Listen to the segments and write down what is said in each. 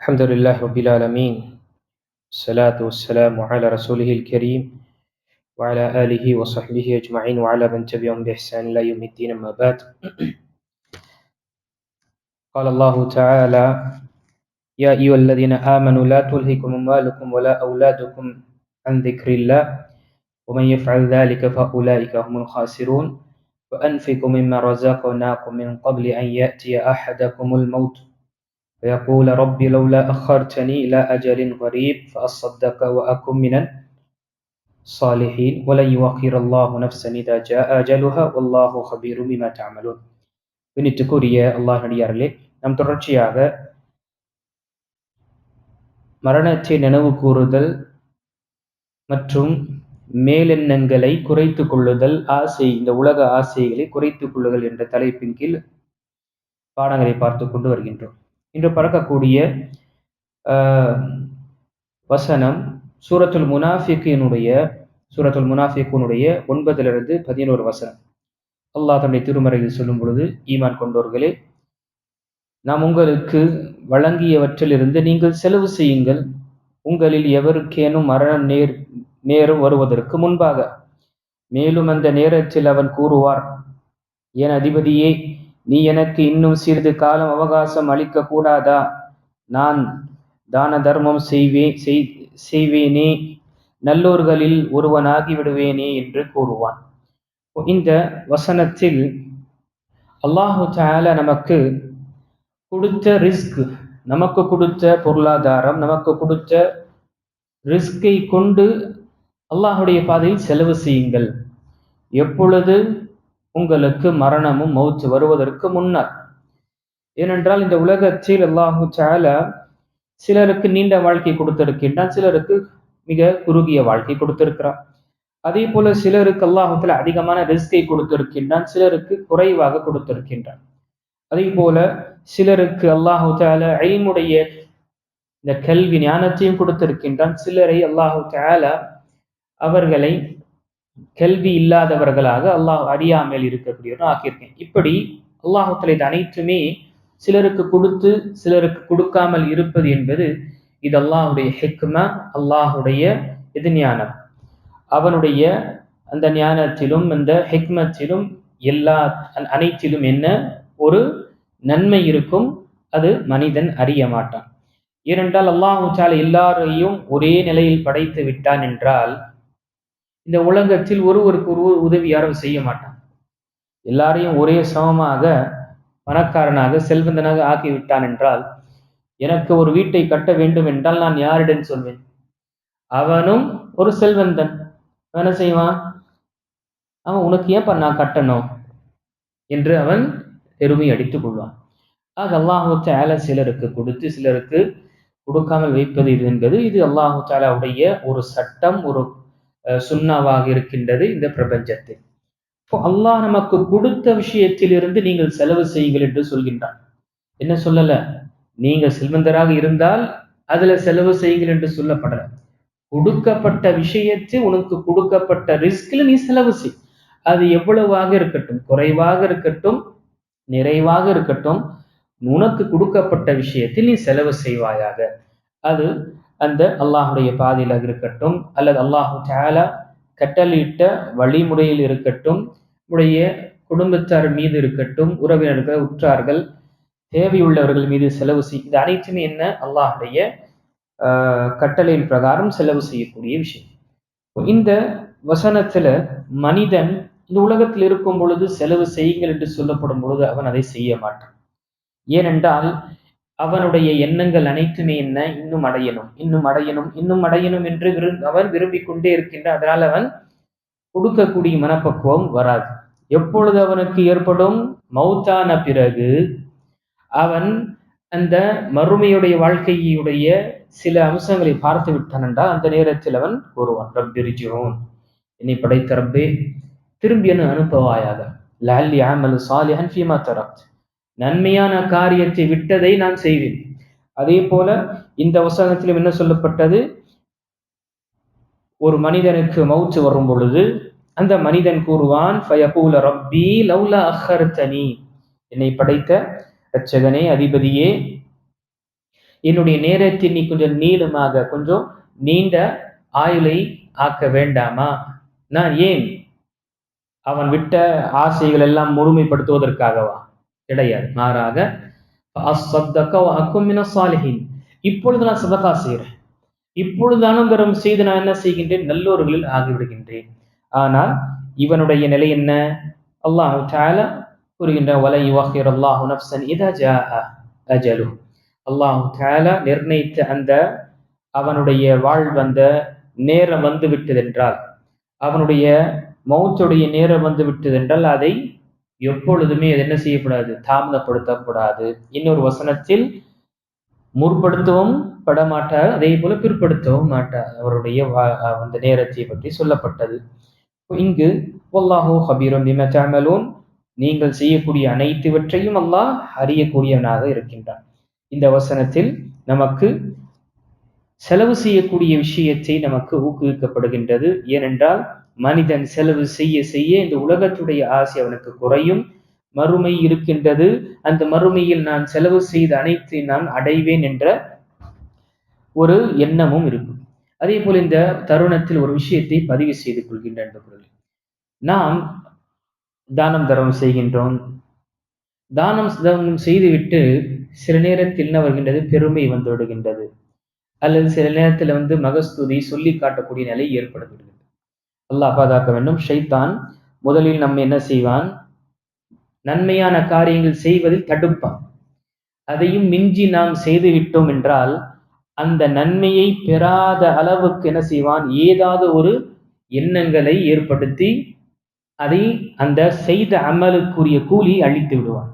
الحمد لله رب العالمين الصلاة والسلام على رسوله الكريم وعلى آله وصحبه أجمعين وعلى من تبعهم بإحسان إلى يوم الدين أما بعد. قال الله تعالى يا أيها الذين آمنوا لا تلهكم أموالكم ولا أولادكم عن ذكر الله ومن يفعل ذلك فأولئك هم الخاسرون. وأنفقوا مما رزقناكم من قبل أن يأتي أحدكم الموت فيقول رب لولا أخرتني إلى أجل قريب فأصدق وأكن من الصالحين ولن يوخر الله نفسا إذا جاء أجلها والله خبير بما تعملون வினித்துக்குரிய அல்லாஹ் நடிகார்களே நம் தொடர்ச்சியாக மரணத்தை நினைவு கூறுதல் மற்றும் மேலெண்ணங்களை குறைத்து கொள்ளுதல் ஆசை இந்த உலக ஆசைகளை குறைத்துக் கொள்ளுதல் என்ற தலைப்பின் கீழ் பாடங்களை பார்த்து கொண்டு வருகின்றோம் இன்று பறக்கக்கூடிய வசனம் சூரத்துல் முனாஃபிக்கினுடைய சூரத்துல் முனாஃபிக்குனுடைய ஒன்பதிலிருந்து பதினோரு வசனம். அல்லாஹ் தன்னுடைய திருமறையில் சொல்லும் பொழுது ஈமான் கொண்டோர்களே நாம் உங்களுக்கு வழங்கியவற்றிலிருந்து நீங்கள் செலவு செய்யுங்கள். உங்களில் எவருக்கேனும் மரணம் நேர் நேரம் வருவதற்கு முன்பாக. மேலும் அந்த நேரத்தில் அவன் கூறுவார் என் அதிபதியே நீ எனக்கு இன்னும் சிறிது காலம் அவகாசம் அளிக்க கூடாதா? நான் தான தர்மம் செய்வே செய்வேனே நல்லோர்களில் ஒருவனாகி விடுவேனே என்று கூறுவான். இந்த வசனத்தில் அல்லாஹு தால நமக்கு கொடுத்த ரிஸ்க் நமக்கு கொடுத்த பொருளாதாரம் நமக்கு கொடுத்த ரிஸ்கை கொண்டு அல்லாஹுடைய பாதையில் செலவு செய்யுங்கள். எப்பொழுது உங்களுக்கு மரணமும் மௌத்து வருவதற்கு முன்னர். ஏனென்றால் இந்த உலகத்தில் அல்லாஹு சால சிலருக்கு நீண்ட வாழ்க்கை கொடுத்திருக்கின்றான் சிலருக்கு மிக குறுகிய வாழ்க்கை கொடுத்திருக்கிறான். அதே போல சிலருக்கு அல்லாஹத்துல அதிகமான ரிஸ்கை கொடுத்திருக்கின்றான் சிலருக்கு குறைவாக கொடுத்திருக்கின்றான். அதே போல சிலருக்கு அல்லாஹு தால ஐமுடைய இந்த கல்வி ஞானத்தையும் கொடுத்திருக்கின்றான் சிலரை அல்லாஹு தால அவர்களை கல்வி இல்லாதவர்களாக அல்லாஹ் அறியாமல் இருக்கக்கூடியவர்கள் ஆக்கியிருக்கேன். இப்படி அல்லாஹுத்தலை இது அனைத்துமே சிலருக்கு கொடுத்து சிலருக்கு கொடுக்காமல் இருப்பது என்பது இது அல்லாஹுடைய ஹெக்மா அல்லாஹுடைய இது ஞானம் அவனுடைய அந்த ஞானத்திலும் அந்த ஹெக்மத்திலும் எல்லா அனைத்திலும் என்ன? ஒரு நன்மை இருக்கும். அது மனிதன் அறிய மாட்டான். ஏனென்றால் அல்லாஹு எல்லாரையும் ஒரே நிலையில் படைத்து விட்டான் என்றால் இந்த உலகத்தில் ஒருவருக்கு ஒரு உதவி யாரும் செய்ய மாட்டான் எல்லாரையும் ஒரே சமமாக பணக்காரனாக செல்வந்தனாக ஆக்கிவிட்டான் என்றால் எனக்கு ஒரு வீட்டை கட்ட வேண்டும் என்றால் நான் யாரிடம் சொல்வேன்? அவனும் ஒரு செல்வந்தன். என்ன செய்வான்? அவன் உனக்கு ஏன்பா நான் கட்டணும்? என்று அவன் பெருமை அடித்துக் கொள்வான். ஆக அல்லாஹு சிலருக்கு கொடுத்து சிலருக்கு கொடுக்காமல் வைப்பது இது என்பது இது அல்லாஹு தாலாவுடைய ஒரு சட்டம் ஒரு சுண்ணாவாக இருக்கின்றது இந்த பிரபஞ்சத்தில். இப்போ அல்லாஹ் நமக்கு கொடுத்த விஷயத்திலிருந்து நீங்கள் செலவு செய்யுங்கள் என்று சொல்கின்றான். என்ன சொல்லல? நீங்க செல்வந்தராக இருந்தால் அதுல செலவு செய்யுங்கள் என்று சொல்லப்படல. கொடுக்கப்பட்ட விஷயத்தை உனக்கு கொடுக்கப்பட்ட ரிஸ்கில் நீ செலவு செய். அது எவ்வளவாக இருக்கட்டும் குறைவாக இருக்கட்டும் நிறைவாக இருக்கட்டும் உனக்கு கொடுக்கப்பட்ட விஷயத்தில் நீ செலவு செய்வாயாக. அது அந்த அல்லாஹுடைய பாதையில் இருக்கட்டும் அல்லது அல்லாஹு தாலா கட்டளையிட்ட வழிமுறையில் இருக்கட்டும் உடைய குடும்பத்தார் மீது இருக்கட்டும் உறவினர்கள் உற்றார்கள் தேவையுள்ளவர்கள் மீது செலவு செய் இது அனைத்துமே என்ன? அல்லாஹுடைய கட்டளையின் பிரகாரம் செலவு செய்யக்கூடிய விஷயம். இந்த வசனத்துல மனிதன் இந்த உலகத்தில் இருக்கும் பொழுது செலவு செய்யுங்கள் என்று சொல்லப்படும் பொழுது அவன் அதை செய்ய மாட்டான். ஏனென்றால் அவனுடைய எண்ணங்கள் அனைத்துமே என்ன? இன்னும் அடையணும். இன்னும் அடையணும். இன்னும் அடையணும் என்று விரும் அவன் விரும்பிக் கொண்டே இருக்கின்றான் அதனால் அவன் கொடுக்கக்கூடிய மனப்பக்குவம் வராது. எப்பொழுது அவனுக்கு ஏற்படும்? மௌத்தான பிறகு அவன் அந்த மறுமையுடைய வாழ்க்கையுடைய சில அம்சங்களை பார்த்து விட்டான் என்றால் அந்த நேரத்தில் அவன் கூறுவான் ரப்பிரிஜோன் என்னை படைத்த ரப்பே திரும்பி என்ன அனுப்பவாயாக. லாலி ஆமல் சாலிஹன் ஃபீமா தரத் நன்மையான காரியத்தை விட்டதை நான் செய்வேன். அதே போல இந்த வசனத்திலும் என்ன சொல்லப்பட்டது? ஒரு மனிதனுக்கு மௌச்சு வரும் பொழுது அந்த மனிதன் கூறுவான் ஃபயகூல ரப்பி லவ்லா அஹர்தனி. என்னை படைத்த ரச்சகனே அதிபதியே என்னுடைய நேரத்தை நீ கொஞ்சம் நீளமாக கொஞ்சம் நீண்ட ஆயுளை ஆக்க வேண்டாமா? நான் ஏன் அவன் விட்ட ஆசைகள் எல்லாம் முழுமைப்படுத்துவதற்காகவா? கிடையாது. மாறாக சாலிஹின். இப்பொழுது நான் சதகா செய்கிறேன் இப்பொழுது அனந்தரம் செய்து நான் என்ன செய்கின்றேன்? நல்லோர்களில் ஆகிவிடுகின்றேன். ஆனால் இவனுடைய நிலை என்ன? அல்லாஹு தால கூறுகின்ற வலை யுவாஹிர் அல்லாஹு நப்சன் இதா ஜா அஜலு அல்லாஹு தால நிர்ணயித்த அந்த அவனுடைய வாழ்வந்த நேரம் வந்து விட்டதென்றால் அவனுடைய மௌத்துடைய நேரம் வந்து விட்டதென்றால் அதை எப்பொழுதுமே அது என்ன செய்யக்கூடாது தாமதப்படுத்தக்கூடாது இன்னொரு வசனத்தில் முற்படுத்தவும் படமாட்டார் அதே போல பிற்படுத்தவும் மாட்டார். அவருடைய அந்த நேரத்தை பற்றி சொல்லப்பட்டது. இங்கு ஒல்லாஹோ ஹபீரம் நிமச்சாமலோன் நீங்கள் செய்யக்கூடிய அனைத்துவற்றையும் அல்லாஹ் அறியக்கூடியவனாக இருக்கின்றான். இந்த வசனத்தில் நமக்கு செலவு செய்யக்கூடிய விஷயத்தை நமக்கு ஊக்குவிக்கப்படுகின்றது. ஏனென்றால் மனிதன் செலவு செய்ய செய்ய இந்த உலகத்துடைய ஆசை அவனுக்கு குறையும். மறுமை இருக்கின்றது. அந்த மறுமையில் நான் செலவு செய்த அனைத்து நான் அடைவேன் என்ற ஒரு எண்ணமும் இருக்கும். அதே போல் இந்த தருணத்தில் ஒரு விஷயத்தை பதிவு செய்து கொள்கின்ற பொருள் நாம் தானம் தரம் செய்கின்றோம். தானம் தர்மம் செய்துவிட்டு சில நேரத்தில் என்ன வருகின்றது? பெருமை வந்து விடுகின்றது. அல்லது சில நேரத்தில் வந்து மகஸ்துதி சொல்லி காட்டக்கூடிய நிலை ஏற்படுகிறது. அல்லாஹ் பாதுகாக்க வேண்டும். ஷைத்தான் முதலில் நம்ம என்ன செய்வான்? நன்மையான காரியங்கள் செய்வதில் தடுப்பான். அதையும் மிஞ்சி நாம் செய்து விட்டோம் என்றால் அந்த நன்மையை பெறாத அளவுக்கு என்ன செய்வான்? ஏதாவது ஒரு எண்ணங்களை ஏற்படுத்தி அதை அந்த செய்த அமலுக்குரிய கூலி அழித்து விடுவான்.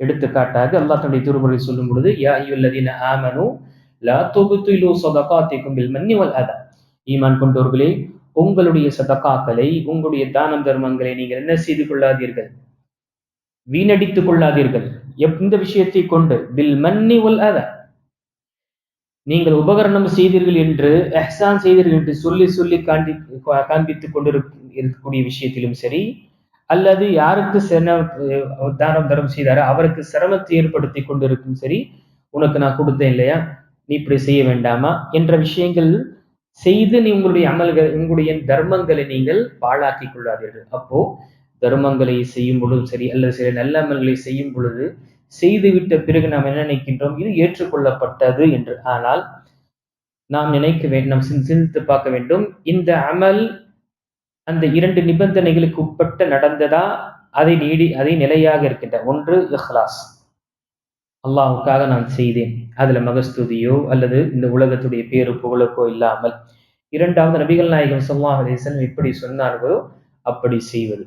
எடுத்துக்காட்டாக அல்லாஹ் தன்னுடைய திருமுறை சொல்லும் பொழுது யா ஐயுல்லதீன ஆமனு லா துபுத்துலு சதகாத்திக்கும் பில் மன்னி வல் அதா. ஈமான் கொண்டோர்களே உங்களுடைய சதகாக்களை உங்களுடைய தானம் தர்மங்களை நீங்கள் என்ன செய்து கொள்ளாதீர்கள்? வீணடித்துக் கொள்ளாதீர்கள். எந்த விஷயத்தை கொண்டு பில் மன்னி உல் அத நீங்கள் உபகரணம் செய்தீர்கள் என்று எஹ்சான் செய்தீர்கள் என்று சொல்லி சொல்லி காண்பி காண்பித்துக் கொண்டிருக்கக்கூடிய விஷயத்திலும் சரி அல்லது யாருக்கு தானம் தரம் செய்தாரோ அவருக்கு சிரமத்தை ஏற்படுத்தி கொண்டிருக்கும் சரி உனக்கு நான் கொடுத்தேன் இல்லையா? நீ இப்படி செய்ய வேண்டாமா? என்ற விஷயங்கள் செய்து நீ உங்களுடைய அமல்கள் உங்களுடைய தர்மங்களை நீங்கள் பாழாக்கி கொள்ளாதீர்கள். அப்போ தர்மங்களை செய்யும் பொழுதும் சரி அல்லது சில நல்ல அமல்களை செய்யும் பொழுது செய்துவிட்ட பிறகு நாம் என்ன நினைக்கின்றோம்? இது ஏற்றுக்கொள்ளப்பட்டது என்று. ஆனால் நாம் நினைக்க வேண்டும் நாம் சிந்தித்து பார்க்க வேண்டும். இந்த அமல் அந்த இரண்டு நிபந்தனைகளுக்கு உட்பட்ட நடந்ததா? அதை நீடி அதை நிலையாக இருக்கின்ற. ஒன்று இஹ்லாஸ். அல்லாவுக்காக நான் செய்தேன். அதில் மகஸ்துதியோ அல்லது இந்த உலகத்துடைய பேரு புகழுக்கோ இல்லாமல் இரண்டாவது நபிகள் நாயகம் சொல்லா அலிசன் எப்படி சொன்னார்களோ அப்படி செய்வது.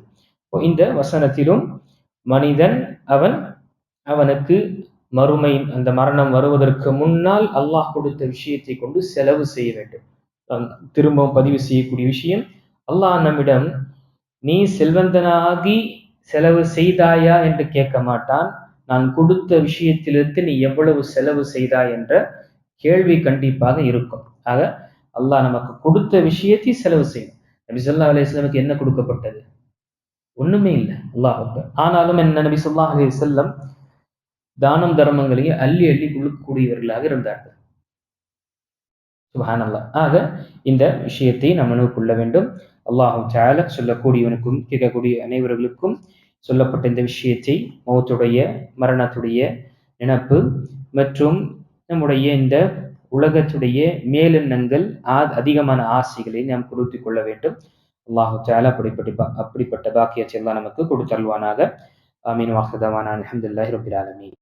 இந்த வசனத்திலும் மனிதன் அவன் அவனுக்கு மறுமை அந்த மரணம் வருவதற்கு முன்னால் அல்லாஹ் கொடுத்த விஷயத்தை கொண்டு செலவு செய்ய வேண்டும். திரும்பவும் பதிவு செய்யக்கூடிய விஷயம் அல்லாஹ் நம்மிடம் நீ செல்வந்தனாகி செலவு செய்தாயா? என்று கேட்க மாட்டான். நான் கொடுத்த விஷயத்திலிருந்து நீ எவ்வளவு செலவு செய்தாய் என்ற கேள்வி கண்டிப்பாக இருக்கும். ஆக அல்லாஹ் நமக்கு கொடுத்த விஷயத்தை செலவு செய்யும். நபி சொல்லா அலிஸ்லாமுக்கு என்ன கொடுக்கப்பட்டது? ஒண்ணுமே இல்லை. அல்லாஹ் ஆனாலும் என்ன நபி சொல்லா அலி செல்லம் தானம் தர்மங்களையும் அள்ளி அள்ளி கொடுக்கக்கூடியவர்களாக இருந்தார்கள். சுபஹான் ஆக இந்த விஷயத்தை நம்ம கொள்ள வேண்டும். அல்லாஹும் சால சொல்லக்கூடியவனுக்கும் கேட்கக்கூடிய அனைவர்களுக்கும் சொல்லப்பட்ட இந்த விஷயத்தை மௌத்துடைய மரணத்துடைய நினப்பு மற்றும் நம்முடைய இந்த உலகத்துடைய மேலெண்ணங்கள் அதிகமான ஆசைகளை நாம் கொடுத்து கொள்ள வேண்டும். அல்லாஹு தாலா அப்படிப்பட்ட அப்படிப்பட்ட பாக்கியத்தை எல்லாம் நமக்கு கொடுத்தல்வானாக ஆமீன். வாஹதவான அலமதுல்லாஹி ரபில் ஆலமீன்.